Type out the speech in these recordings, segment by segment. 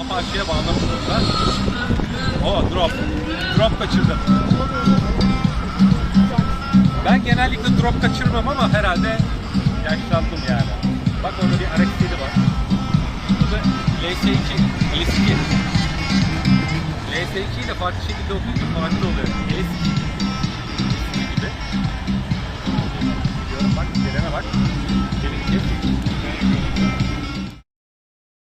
Apache'ye bağlamış orada. O drop. Drop kaçırdım. Ben genellikle drop kaçırmam ama herhalde yaşlandım yani. Bak orada bir RX-7 var. Bu da LS2, LS2. LS2 ile farklı şekilde okuyunca farklı oluyor. LS2 gibi. Bak, gelene bak.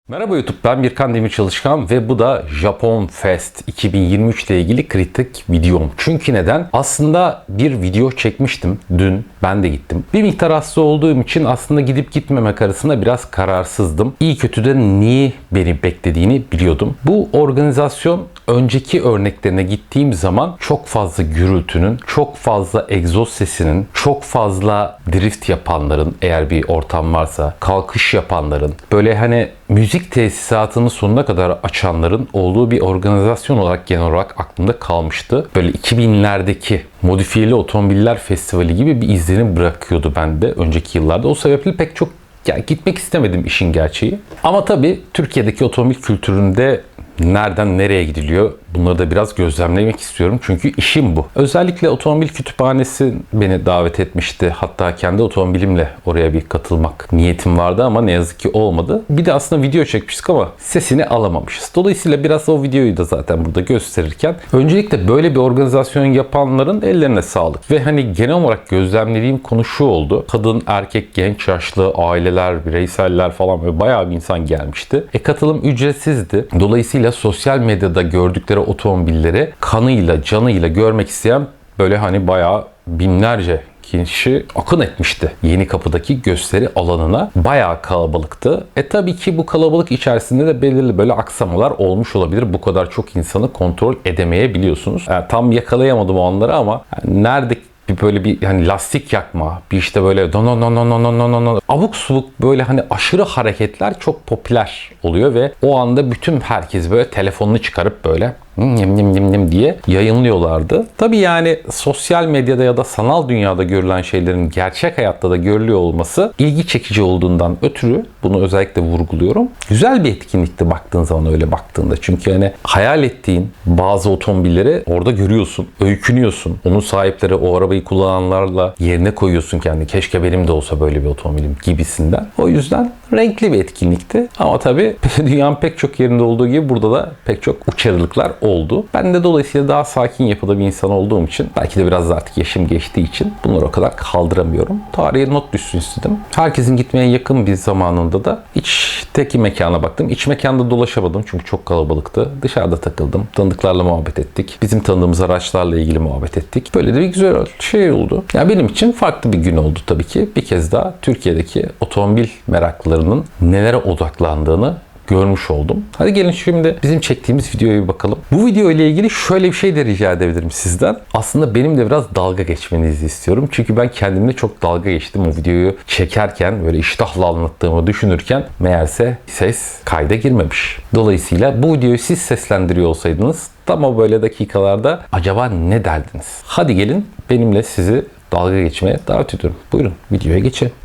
Merhaba YouTube ben Birkan Demir Çalışkan ve bu da Japon Fest 2023 ile ilgili kritik videom. Çünkü neden? Aslında bir video çekmiştim dün ben de gittim. Bir miktar hasta olduğum için aslında gidip gitmemek arasında biraz kararsızdım. İyi kötü de niye beni beklediğini biliyordum. Bu organizasyon önceki örneklerine gittiğim zaman çok fazla gürültünün, çok fazla egzoz sesinin, çok fazla drift yapanların eğer bir ortam varsa, kalkış yapanların, böyle hani müzik tesisatını sonuna kadar açanların olduğu bir organizasyon olarak genel olarak aklımda kalmıştı. Böyle 2000'lerdeki modifiyeli otomobiller festivali gibi bir izlenim bırakıyordu bende önceki yıllarda. O sebeple pek çok ya gitmek istemedim işin gerçeği. Ama tabii Türkiye'deki otomobil kültüründe nereden nereye gidiliyor bunları da biraz gözlemlemek istiyorum. Çünkü işim bu. Özellikle otomobil kütüphanesi beni davet etmişti. Hatta kendi otomobilimle oraya bir katılmak niyetim vardı ama ne yazık ki olmadı. Bir de aslında video çekmiştik ama sesini alamamışız. Dolayısıyla biraz o videoyu da zaten burada gösterirken öncelikle böyle bir organizasyon yapanların ellerine sağlık. Ve hani genel olarak gözlemlediğim konu şu oldu. Kadın, erkek, genç, yaşlı, aileler, bireyseller falan böyle bayağı bir insan gelmişti. E katılım ücretsizdi. Dolayısıyla sosyal medyada gördükleri otomobilleri kanıyla, canıyla görmek isteyen böyle hani bayağı binlerce kişi akın etmişti Yeni Kapı'daki gösteri alanına. Bayağı kalabalıktı. E tabii ki bu kalabalık içerisinde de belirli böyle aksamalar olmuş olabilir. Bu kadar çok insanı kontrol edemeyebiliyorsunuz. Yani tam yakalayamadım o anları ama yani nerede bir böyle bir hani lastik yakma, bir işte böyle don don don don don don don abuk subuk böyle hani aşırı hareketler çok popüler oluyor ve o anda bütün herkes böyle telefonunu çıkarıp böyle nim nim nim nim diye yayınlıyorlardı. Tabii yani sosyal medyada ya da sanal dünyada görülen şeylerin gerçek hayatta da görülüyor olması ilgi çekici olduğundan ötürü bunu özellikle vurguluyorum. Güzel bir etkinlikti baktığın zaman öyle baktığında. Çünkü hani hayal ettiğin bazı otomobilleri orada görüyorsun, öykünüyorsun. Onun sahipleri o arabayı kullananlarla yerine koyuyorsun kendi. Keşke benim de olsa böyle bir otomobilim gibisinden. O yüzden renkli bir etkinlikti. Ama tabii dünyanın pek çok yerinde olduğu gibi burada da pek çok uçarılıklar oldu. Ben de dolayısıyla daha sakin yapıda bir insan olduğum için belki de biraz artık yaşım geçtiği için bunları o kadar kaldıramıyorum. Tarihe not düşsün istedim. Herkesin gitmeye yakın bir zamanında da içteki mekana baktım. İç mekanda dolaşamadım çünkü çok kalabalıktı. Dışarıda takıldım. Tanıdıklarla muhabbet ettik. Bizim tanıdığımız araçlarla ilgili muhabbet ettik. Böyle de bir güzel şey oldu. Ya benim için farklı bir gün oldu tabii ki. Bir kez daha Türkiye'deki otomobil meraklılarının nelere odaklandığını görmüş oldum. Hadi gelin şimdi bizim çektiğimiz videoya bir bakalım. Bu video ile ilgili şöyle bir şey de rica edebilirim sizden. Aslında benim de biraz dalga geçmenizi istiyorum. Çünkü ben kendimle çok dalga geçtim o videoyu çekerken böyle iştahla anlattığımı düşünürken meğerse ses kayda girmemiş. Dolayısıyla bu videoyu siz seslendiriyor olsaydınız tam o böyle dakikalarda acaba ne derdiniz? Hadi gelin benimle sizi dalga geçmeye davet ediyorum. Buyurun videoya geçelim.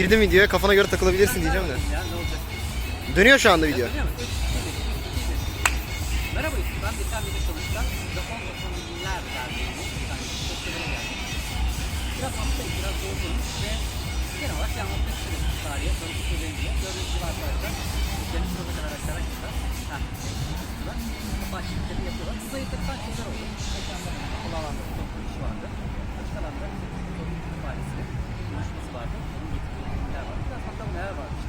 Girdim videoya kafana göre takılabilirsin diyeceğim de. Ya, ne olacak? Dönüyor şu anda video. Dönüyor? Merhaba Yusuf, ben geçen bir de çalışacağım. Japon Japon'un binler derdiğim bu. Yani çok severe geldim. Biraz hastayım, biraz yorgunum ve genel olarak yanmakta istedim tarihe. Böyle bir şey diye. Gördüğünüz gibi arkadaşlar. Benim sonuna kadar aşağıya gittiler. Heh, gittiler. Başlıkları yapıyorlar. Zayıflıktan şeyler oldu. Mekanlar, havalandırma işi vardı. Merhaba.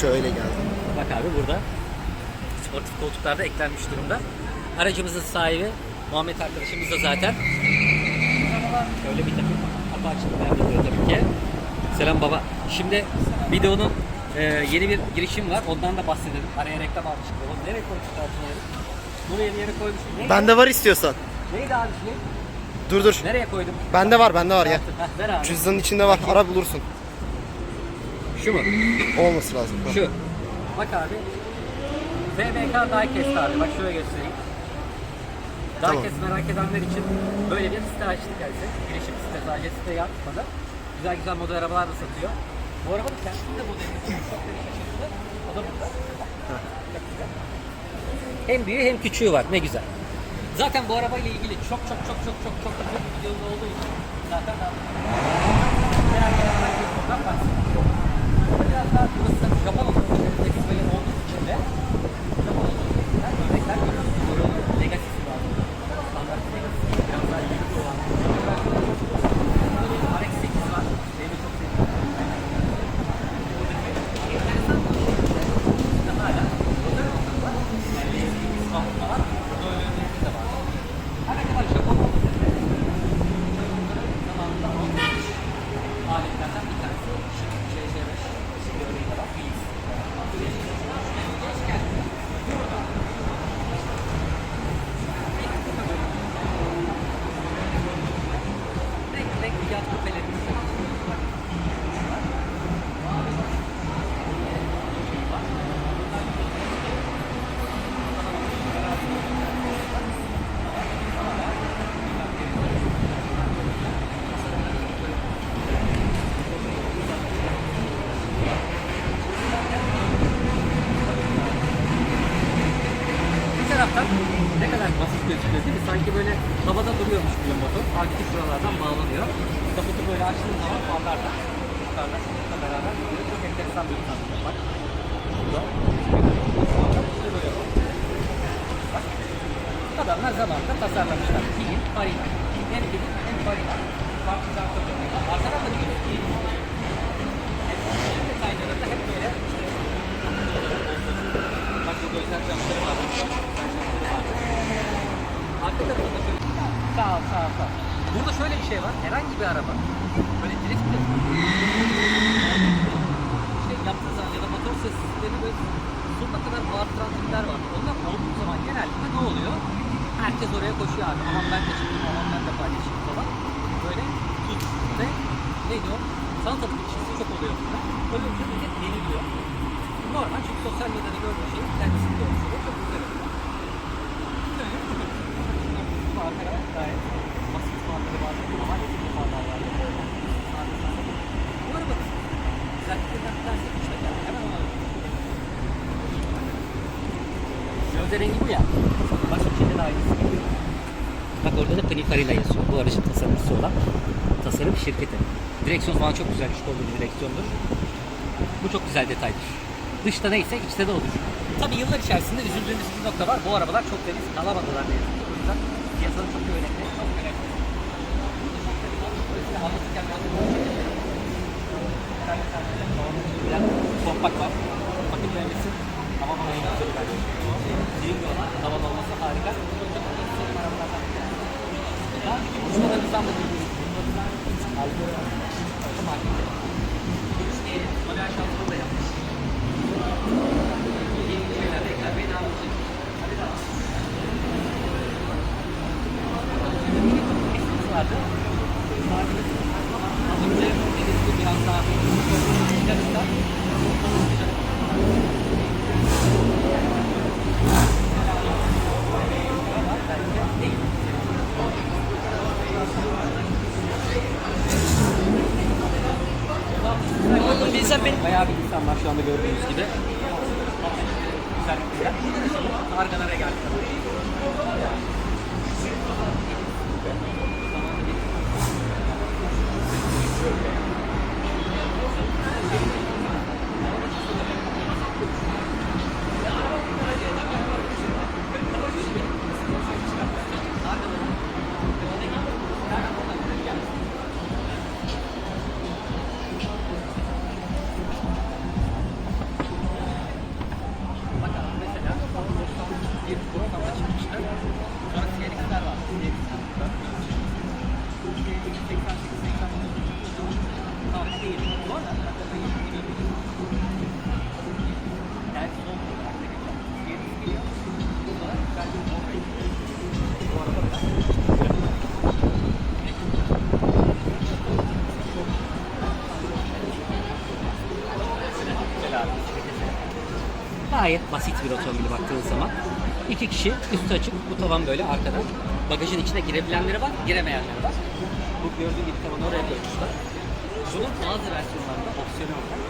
Şöyle geldi. Bak abi burada sportif koltuklar da eklenmiş durumda. Aracımızın sahibi Muhammed arkadaşımız da zaten. Şöyle bir takım açılmaya yapıyor tabii ki. Selam baba. Şimdi videonun e, yeni bir girişim var. Ondan da bahsedelim. Araya reklam almıştık. Oğlum nereye koymuştuk altına? Buraya bir yere koymuştuk. Neydi? Bende var istiyorsan. Neydi abi şey? Dur dur. Nereye koydum? Bende var bende var ya. Ver abi. Cüzdanın içinde var. Ara bulursun. Şu mu? Olması lazım. Şu. Bak abi. FMK Diecast abi. Bak şöyle göstereyim. Tamam. Diecast merak edenler için böyle bir site açtık yani. Girişim site sadece site yapmadı. Güzel güzel model arabalar da satıyor. Bu arabanın kendisinin de modeli çok şaşırttı. O da burada. Çok güzel. Hem büyüğü hem küçüğü var. Ne güzel. Zaten bu arabayla ilgili çok çok çok çok çok çok çok videosu olduğu için zaten daha merak edenler YouTube'dan baksın. Biraz daha burası da Japon otomobillerindeki böyle olduğu için de Japon otomobillerinden örnekler görüyorsunuz. Böyle Legacy'si var. Standart Legacy. Biraz daha yeni olan. Böyle bir RX-8 var. Benim de çok sevdiğim. Enteresan bir şey. İşte hala motor var. Yani İstanbul'da var. Burada öyle örnekleri de var. Her ne kadar Japon otomobilleri zamanında olmuş aletlerden bir tanesi. Şimdi şey şey Şimdi örneği de var. Philips. Renk renk fiyat kupelerimiz var. Bir taraftan ne kadar basit gözüküyor değil mi? Sanki böyle havada duruyormuş gibi motor. Halbuki şuralardan bağlanıyor. Kaputu böyle açtığın zaman farlarla yukarıda şununla beraber gidiyor. Çok enteresan bir tasarım var. Burada. İşte böyle. Bak. Adamlar zamanında tasarlamışlar. Kiyin, Farina. Hem Kiyin hem Farina. Farklı farklı görünüyor. Arkadan da bir Kiyin. Detaylarında hep böyle işte Bak özel camları var. Arka tarafında şöyle... Sağ ol, sağ ol, sağ ol. Burada şöyle bir şey var. Herhangi bir araba böyle drift yapıyor. İşte yaptığı zaman ya da motor sesleri böyle sonuna kadar bağırtıran tipler var. Onlar olduğu zaman genellikle ne oluyor? Herkes oraya koşuyor abi. Aman ben de çıkayım, aman ben de paylaşayım falan. Böyle tut ve ne diyor? Salatalık ilişkisi çok oluyor burada. Öyle bir millet yeniliyor. Normal çünkü sosyal medyada gördüğü şeyi kendisini de oluşturuyor. Çok güzel oluyor. Böyle bu arkada gayet basit farları var. Ama eski farlar var. Bu araba güzelliklerinden bir tanesi işte yani hemen ona Gözde rengi bu ya. Başka şeyde de aynısı. Bak orada da Pininfarina yazıyor. Bu aracın tasarımcısı olan tasarım şirketi. Direksiyon falan çok güzel. Üç bir direksiyondur. Bu çok güzel detaydır. Dışta neyse içte de olur. Tabii yıllar içerisinde üzüldüğümüz bir nokta var. Bu arabalar çok deniz kalamadılar ki. O yüzden piyasanın çok önemli. Çok önemli. Anlatırken biraz toprak var. Bakın mühendisi hava balonu da çok bence. Diyorlar. Hava olması harika. Daha önceki buluşmalarımızdan da duydunuz. Algı. Gayet basit bir otomobil baktığınız zaman. İki kişi üstü açık, bu tavan böyle arkadan. Bagajın içine girebilenleri var, giremeyenleri var. Bu gördüğün gibi tavanı oraya koymuşlar. Bunun bazı versiyonlarında opsiyonel olarak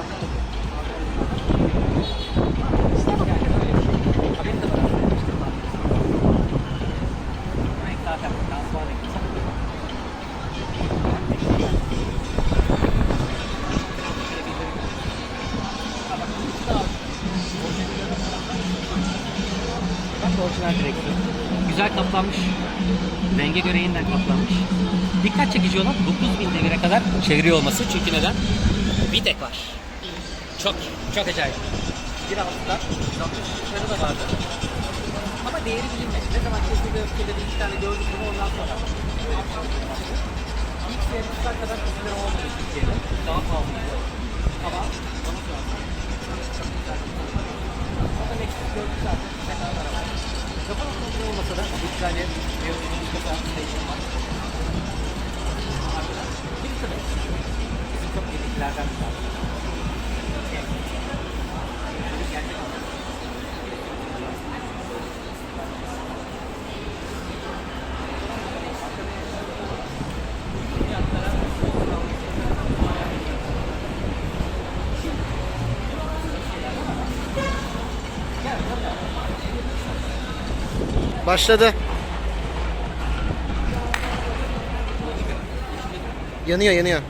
zaten orijinal direksiyon. Güzel kaplanmış. Renge göre yeniden kaplanmış. Dikkat çekici olan 9000 devire kadar çeviriyor olması. Çünkü neden? Bir tek var. Çok, çok acayip. Bir hafta zaten da vardı. Ama değeri bilinmedi. Ne zaman kesildi öfkede bir iki tane gördük bunu ondan sonra. İlk sevgisler kadar güzel olmadı Türkiye'de. Daha pahalıydı. Ama bana sorarsan. Ama Lexus gördük zaten. Ne kadar araba. Japon otomobili olmasa da bir tane bir defa station var. Arkada. Bir tabi. Bizim çok yediklerden bir tanesi. Başladı. Yanıyor yanıyor.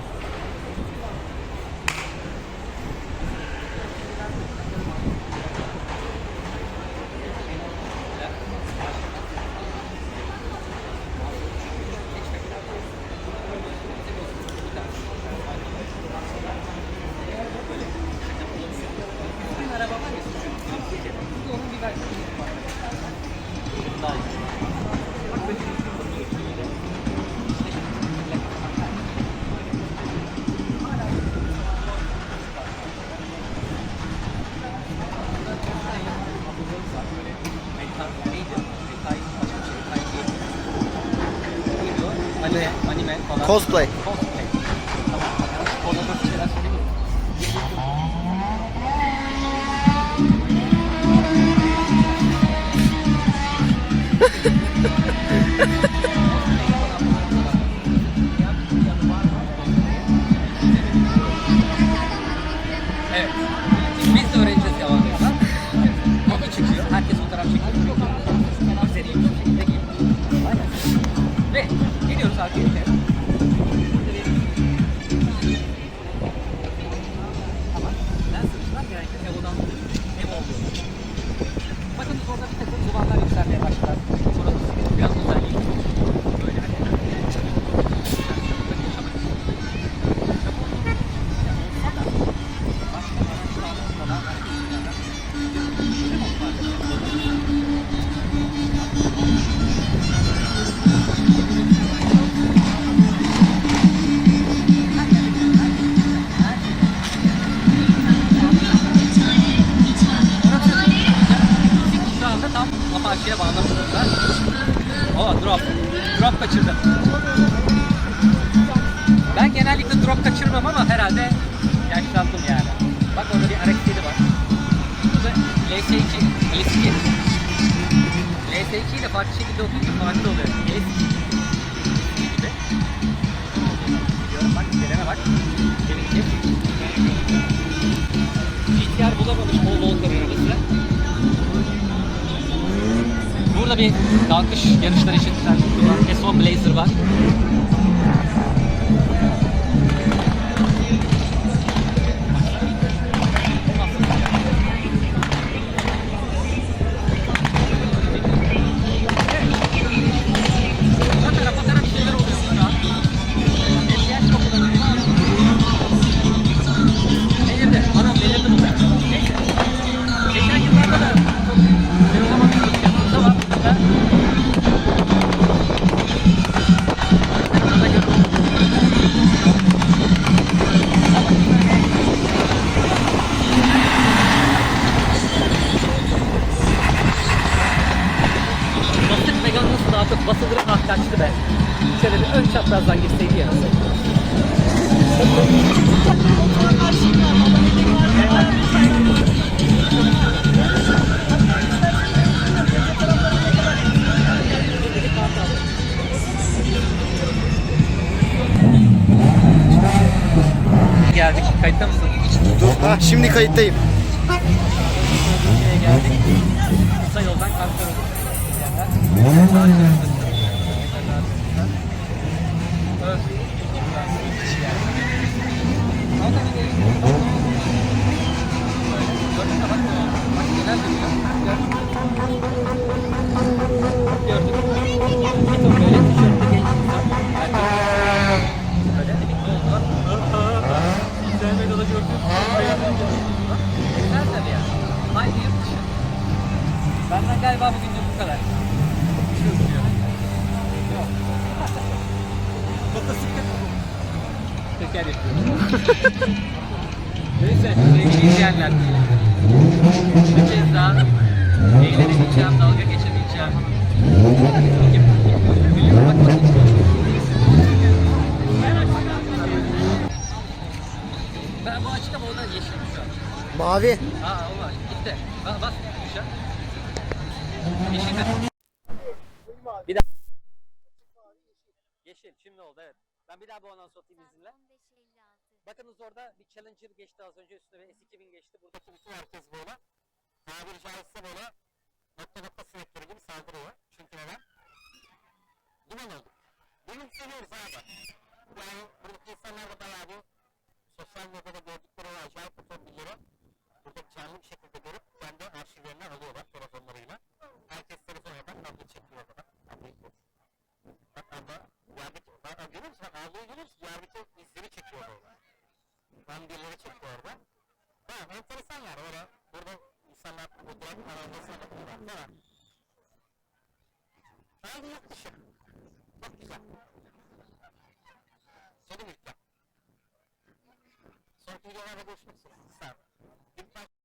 Cosplay. Kalkış yarışları için kullanılan S1 Blazer var. Şöyle bir ön çaprazdan girseydi ya. Geldik. Kayıtta mısın? Ha şimdi kayıttayım. Geldik. Kısa yoldan kalkıyoruz. Benden galiba bugün de bu kadar. Teker yapıyorum. Neyse sevgili izleyenler. Bir kez daha eğlenebileceğim, dalga geçebileceğim. Ben bu açıda mı oradan yeşil şu an? Mavi. Aa o var. Gitti. Bas, bas tuşa. Yeşil mi? Bir daha. Yeşil. Şimdi oldu evet. Ben bir daha bu anons atayım izinle. Bakınız orada bir Challenger geçti az önce üstüne ve S2000 geçti. Buradaki bütün herkes böyle. Tabiri caizse böyle nokta nokta sinekleri gibi saldırıyor. Çünkü neden? Duman olduk. Bunu seviyoruz abi. Yani buradaki insanlar da bayağı bir sosyal medyada gördükleri o acayip otomobilleri burada canlı bir şekilde görüp kendi arşivlerine alıyorlar telefonlarıyla. Herkes telefonuna bak abla çekiyor orada. Ablayı abla yerdeki, bak görüyor musun? Ablayı görüyor musun? Yerdeki izleri çekiyor orada. Ben birileri çekiyor orada. Ha enteresan yani öyle. Burada insanlar bu durak arabasına bakıyorlar. Var? Haydi yurt dışı. Çok güzel. Senin ülken. Sonraki videolarda görüşmek üzere. Sağ olun.